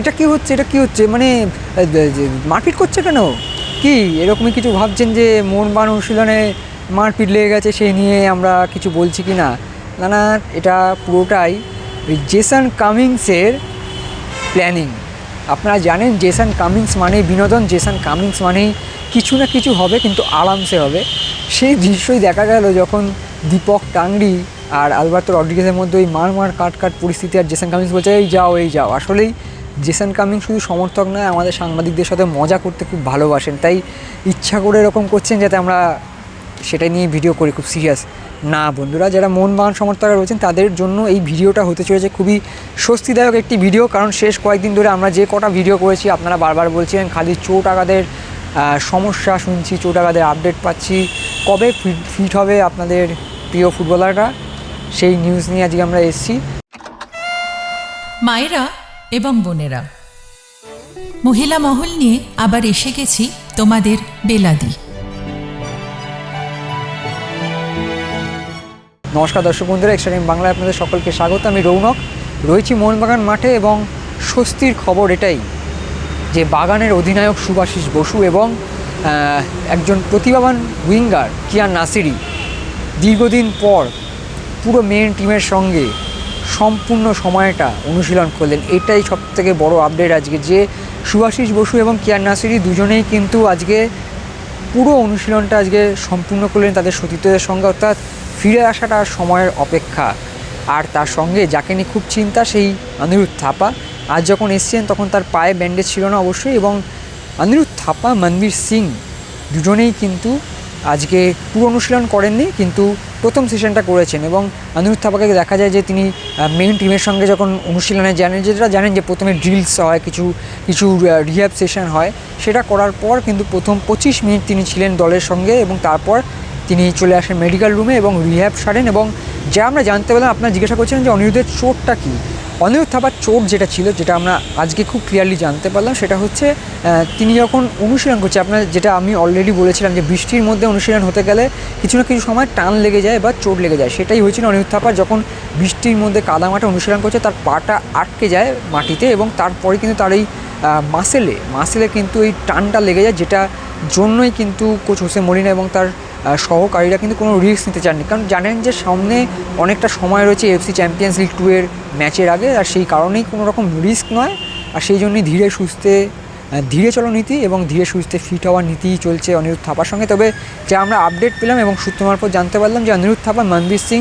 এটা কি হচ্ছে? এটা কি হচ্ছে? মানে মারপিট করছে কেন? কি? এরকমই কিছু ভাবছেন যে মন মোহনবাগান অনুশীলনে মারপিট লেগে গেছে সেই নিয়ে আমরা কিছু বলছি কি না? না এটা পুরোটাই ওই জেসন কামিংসের প্ল্যানিং। আপনারা জানেন জেসন কামিংস মানে বিনোদন, জেসন কামিংস মানেই কিছু না কিছু হবে, কিন্তু আরামসে হবে। সেই দৃশ্যই দেখা গেল যখন দীপক টাংরি আর আলবার্তো রড্রিগেজের মধ্যে ওই মার মার কাট কাট পরিস্থিতি আর জেসন কামিংস বলছে এই যাও এই যাও। আসলেই জেসন কামিংস শুধু সমর্থক নয় আমাদের সাংবাদিকদের সাথে মজা করতে খুব ভালোবাসেন। তাই ইচ্ছা করে এরকম করছেন যাতে আমরা সেটা নিয়ে ভিডিও করি খুব সিরিয়াস। না বন্ধুরা যারা মোহনবাগান সমর্থকরা রয়েছেন তাদের জন্য এই ভিডিওটা হতে চলেছে খুবই স্বস্তিদায়ক একটি ভিডিও। কারণ শেষ কয়েকদিন ধরে আমরা যে কটা ভিডিও করেছি আপনারা বারবার বলছিলেন খালি চোট আহ, সমস্যা শুনছি চোট আঘাতের আপডেট পাচ্ছি। কবে ফিট হবে আপনাদের প্রিয় ফুটবলাররা? সেই নিউজ নিয়ে আজকে আমরা এসেছি। মায়েরা এবং বোনেরা মহিলা মহল নিয়ে আবার এসে গেছি তোমাদের বেলাদি। নমস্কার দর্শক বন্ধুরা এক্সট্রিম বাংলায় আপনাদের সকলকে স্বাগত। আমি রৌনক রয়েছি মোহনবাগান মাঠে এবং স্বস্তির খবর এটাই যে বাগানের অধিনায়ক সুভাষিস বসু এবং একজন প্রতিভাবান উইঙ্গার কিয়ান নাসিরি দীর্ঘদিন পর পুরো মেন টিমের সঙ্গে সম্পূর্ণ সময়টা অনুশীলন করলেন। এটাই সব থেকে বড় আপডেট আজকে। যে সুভাষিস বসু এবং কিয়ান নাসিরি দুজনেই কিন্তু আজকে পুরো অনুশীলনটা আজকে সম্পূর্ণ করলেন তাদের সতীর্থদের সঙ্গে, অর্থাৎ ফিরে আসাটা সময়ের অপেক্ষা। আর তার সঙ্গে যাকে নিয়ে খুব চিন্তা, সেই অনিরুদ্ধ থাপা। আজ যখন এসছেন তখন তার পায়ে ব্যান্ডেজ ছিল না অবশ্যই এবং অনিরুদ্ধ থাপা, মনবীর সিং দুজনেই কিন্তু আজকে পুরো অনুশীলন করেননি, কিন্তু প্রথম সেশনটা করেছেন এবং অনিরুদ্ধ থাপাকে দেখা যায় যে তিনি মেইন টিমের সঙ্গে যখন অনুশীলনে জানেন যেটা জানেন যে প্রথমে ড্রিলস হয়, কিছু কিছু রিহ্যাব সেশন হয়, সেটা করার পর কিন্তু প্রথম পঁচিশ মিনিট তিনি ছিলেন দলের সঙ্গে এবং তারপর তিনি চলে আসেন মেডিকেল রুমে এবং রিহ্যাব সারেন এবং যা আমরা জানতে পারলাম আপনারা জিজ্ঞাসা করছিলেন যে অনিরুদ্ধের চোটটা কী। অনিরুদ্ধ থাপার চোট যেটা ছিল, যেটা আমরা আজকে খুব ক্লিয়ারলি জানতে পারলাম, সেটা হচ্ছে তিনি যখন অনুশীলন করছে, আপনার যেটা আমি অলরেডি বলেছিলাম যে বৃষ্টির মধ্যে অনুশীলন হতে গেলে কিছু না কিছু সময় টান লেগে যায় বা চোট লেগে যায়। সেটাই হয়েছিল অনিরুদ্ধ থাপার যখন বৃষ্টির মধ্যে কাদা মাঠে অনুশীলন করছে, তার পাটা আটকে যায় মাটিতে এবং তারপরে কিন্তু তার এই মাসেলে মাসেলে কিন্তু এই টানটা লেগে যায় যেটা জন্যই কিন্তু কোচ হোসে মরিনা এবং তার সহকারীরা কিন্তু কোনো রিস্ক নিতে চাননি। কারণ জানেন যে সামনে অনেকটা সময় রয়েছে এফসি চ্যাম্পিয়ন্স লিগ টু এর ম্যাচের আগে, আর সেই কারণেই কোনো রকম রিস্ক নয়। আর সেই জন্যই ধীরে সুস্থে ধীরে চলো নীতি এবং ধীরে সুস্থে ফিট হওয়ার নীতি চলছে অনিরুদ্ধ থাপার সঙ্গে। তবে যা আমরা আপডেট পেলাম এবং সূত্র মারফত জানতে পারলাম যে অনিরুদ্ধ থাপা, মনবীর সিং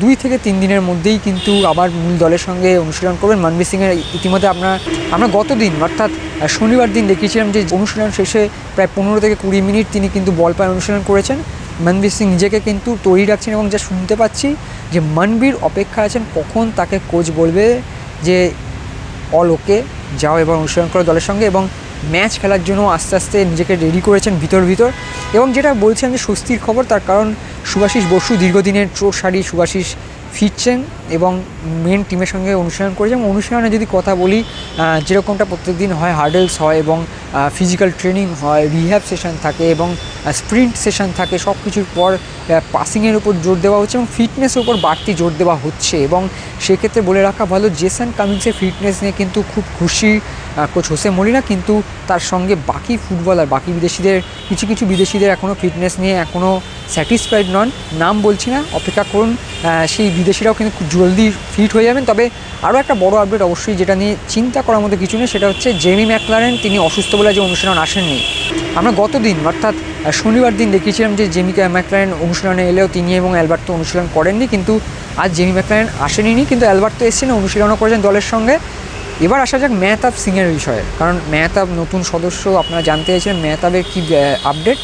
দুই থেকে তিন দিনের মধ্যেই কিন্তু আবার মূল দলের সঙ্গে অনুশীলন করবেন মানবীর সিংয়ের ইতিমধ্যে আমরা আমরা গত দিন, অর্থাৎ শনিবার দিন দেখিয়েছিলাম যে অনুশীলন শেষে প্রায় পনেরো থেকে কুড়ি মিনিট তিনি কিন্তু বল পায় অনুশীলন করেছেন। মনবীর সিং নিজেকে কিন্তু তৈরি রাখছেন এবং যা শুনতে পাচ্ছি যে মনবীর অপেক্ষা আছেন কখন তাকে কোচ বলবে যে, অল ওকে, যাও এবার অনুশীলন করো দলের সঙ্গে। এবং ম্যাচ খেলার জন্য আস্তে আস্তে নিজেকে রেডি করেছেন ভিতর ভিতর। এবং যেটা বলছেন যে স্বস্তির খবর, তার কারণ সুভাষিস বসু দীর্ঘদিনের চোর সারি সুভাষিস ফিরছেন এবং মেন টিমের সঙ্গে অনুশীলন করেছে এবং অনুশীলনে যদি কথা বলি যেরকমটা প্রত্যেক দিন হয় হার্ডেলস হয় এবং ফিজিক্যাল ট্রেনিং হয় রিহ্যাব সেশন থাকে এবং স্প্রিন্ট সেশন থাকে সব কিছুর পর পাসিংয়ের উপর জোর দেওয়া হচ্ছে এবং ফিটনেসের উপর বাড়তি জোর দেওয়া হচ্ছে এবং সেক্ষেত্রে বলে রাখা ভালো জেসন কামিংসের ফিটনেস নিয়ে কিন্তু খুব খুশি কোচ হোসে মলিনা কিন্তু তার সঙ্গে বাকি ফুটবলার বাকি বিদেশিদের, কিছু কিছু বিদেশিদের এখনও ফিটনেস নিয়ে এখনও স্যাটিসফাইড নন। নাম বলছি না, অপেক্ষা করুন সেই বিদেশিরাও কিন্তু খুব জলদি ফিট হয়ে যাবেন। তবে আরও একটা বড় আপডেট অবশ্যই যেটা নিয়ে চিন্তা করার মতো কিছু নেই, সেটা হচ্ছে জেমি ম্যাকলারেন তিনি অসুস্থ বলে যে অনুশীলন আসেননি। আমরা গত দিন অর্থাৎ শনিবার দিন দেখিয়েছিলাম যে জেমি ম্যাকলারেন অনুশীলনে এলেও তিনি এবং অ্যালবার্ট তো অনুশীলন করেননি, কিন্তু আজ জেমি ম্যাকলারেন আসেনি কিন্তু অ্যালবার্ট তো এসেছেন অনুশীলনও করেছেন দলের সঙ্গে। এবার আসা যাক মেহতাব সিংয়ের বিষয়ে, কারণ মেহতাব নতুন সদস্য, আপনারা জানতে চাইছেন মেহতাবের কী আপডেট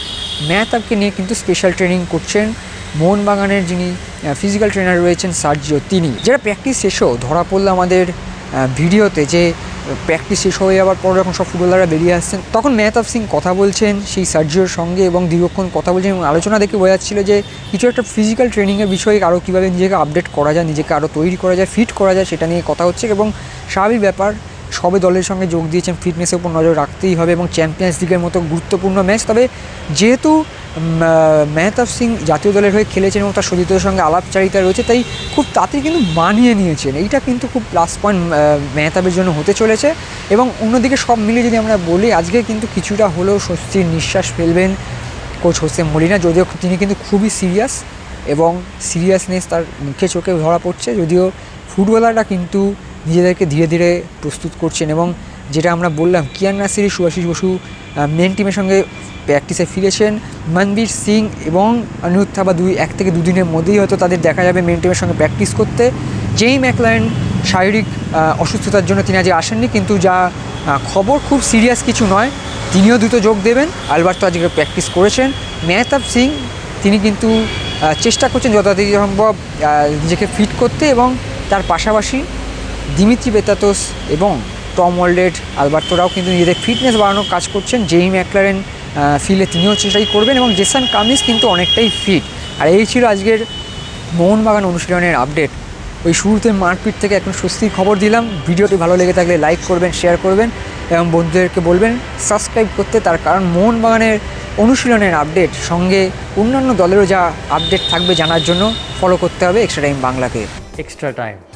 মেহতাবকে নিয়ে কিন্তু স্পেশাল ট্রেনিং করছেন মোহনবাগানের যিনি ফিজিক্যাল ট্রেনার রয়েছেন সার্জিও, তিনি। যেটা প্র্যাকটিস শেষও ধরা পড়ল আমাদের ভিডিওতে যে প্র্যাকটিস শেষ হয়ে যাওয়ার পর যখন সব ফুটবলাররা বেরিয়ে আসছেন, তখন মেহতাব সিং কথা বলছেন, সেই সার্জিওর সঙ্গে এবং দীর্ঘক্ষণ কথা বলছেন এবং আলোচনা দেখে বোঝা যাচ্ছিল যে কিছু একটা ফিজিক্যাল ট্রেনিংয়ের বিষয়ে আরও কীভাবে নিজেকে আপডেট করা যায়, নিজেকে আরও তৈরি করা যায় ফিট করা যায়, সেটা নিয়ে কথা হচ্ছে এবং স্বাভাবিক ব্যাপার সবে দলের সঙ্গে যোগ দিয়েছেন ফিটনেসের উপর নজর রাখতেই হবে এবং চ্যাম্পিয়ন্স লিগের মতো গুরুত্বপূর্ণ ম্যাচ তবে যেহেতু মেহতাব সিং জাতীয় দলের হয়ে খেলেছেন এবং তার সতীর্থদের সঙ্গে আলাপচারিতা রয়েছে, তাই খুব তাড়াতাড়ি কিন্তু মানিয়ে নিয়েছেন। এইটা কিন্তু খুব প্লাস পয়েন্ট মেহতাবের জন্য হতে চলেছে। এবং অন্যদিকে সব মিলিয়ে যদি আমরা বলি, আজকে কিন্তু কিছুটা হলেও স্বস্তির নিঃশ্বাস ফেলবেন কোচ হোসেন মলিনা, যদিও তিনি কিন্তু খুবই সিরিয়াস এবং সিরিয়াসনেস তার মুখে চোখে ধরা পড়ছে। যদিও ফুটবলাররা কিন্তু নিজেদেরকে ধীরে ধীরে প্রস্তুত করছেন এবং যেটা আমরা বললাম কিয়ান নাসিরি, সুভাষিস বসু মেন টিমের সঙ্গে প্র্যাকটিসে ফিরেছেন। মনবীর সিং এবং অনিরুদ্ধ থাবা দুই, এক থেকে দুদিনের মধ্যেই হয়তো তাদের দেখা যাবে মেন টিমের সঙ্গে প্র্যাকটিস করতে। যেই ম্যাকলাইন শারীরিক অসুস্থতার জন্য তিনি আজ আসেননি, কিন্তু যা খবর খুব সিরিয়াস কিছু নয়, তিনিও দ্রুত যোগ দেবেন। আলবার্তো আজকে প্র্যাকটিস করেছেন। মেহতাব সিং, তিনি কিন্তু চেষ্টা করছেন যথাযথ সম্ভব নিজেকে ফিট করতে এবং তার পাশাপাশি দিমিত্রি বেতাতোস এবং টম ওয়ার্ল্ডেড আলবার্তোরাও কিন্তু নিজেদের ফিটনেস বাড়ানোর কাজ করছেন। যেই ম্যাকলারেন ফিলে তিনিও চেষ্টাই করবেন এবং জেসান কামিস কিন্তু অনেকটাই ফিট। আর এই ছিল আজকের মোহনবাগান অনুশীলনের আপডেট। ওই শুরুতে মারপিট থেকে এখন স্বস্তির খবর দিলাম। ভিডিওটি ভালো লেগে থাকলে লাইক করবেন, শেয়ার করবেন এবং বন্ধুদেরকে বলবেন, সাবস্ক্রাইব করতে তার কারণ মোহনবাগানের অনুশীলনের আপডেট, সঙ্গে অন্যান্য দলেরও যা আপডেট থাকবে জানার জন্য ফলো করতে হবে এক্সট্রা টাইম বাংলাকে। Extra time.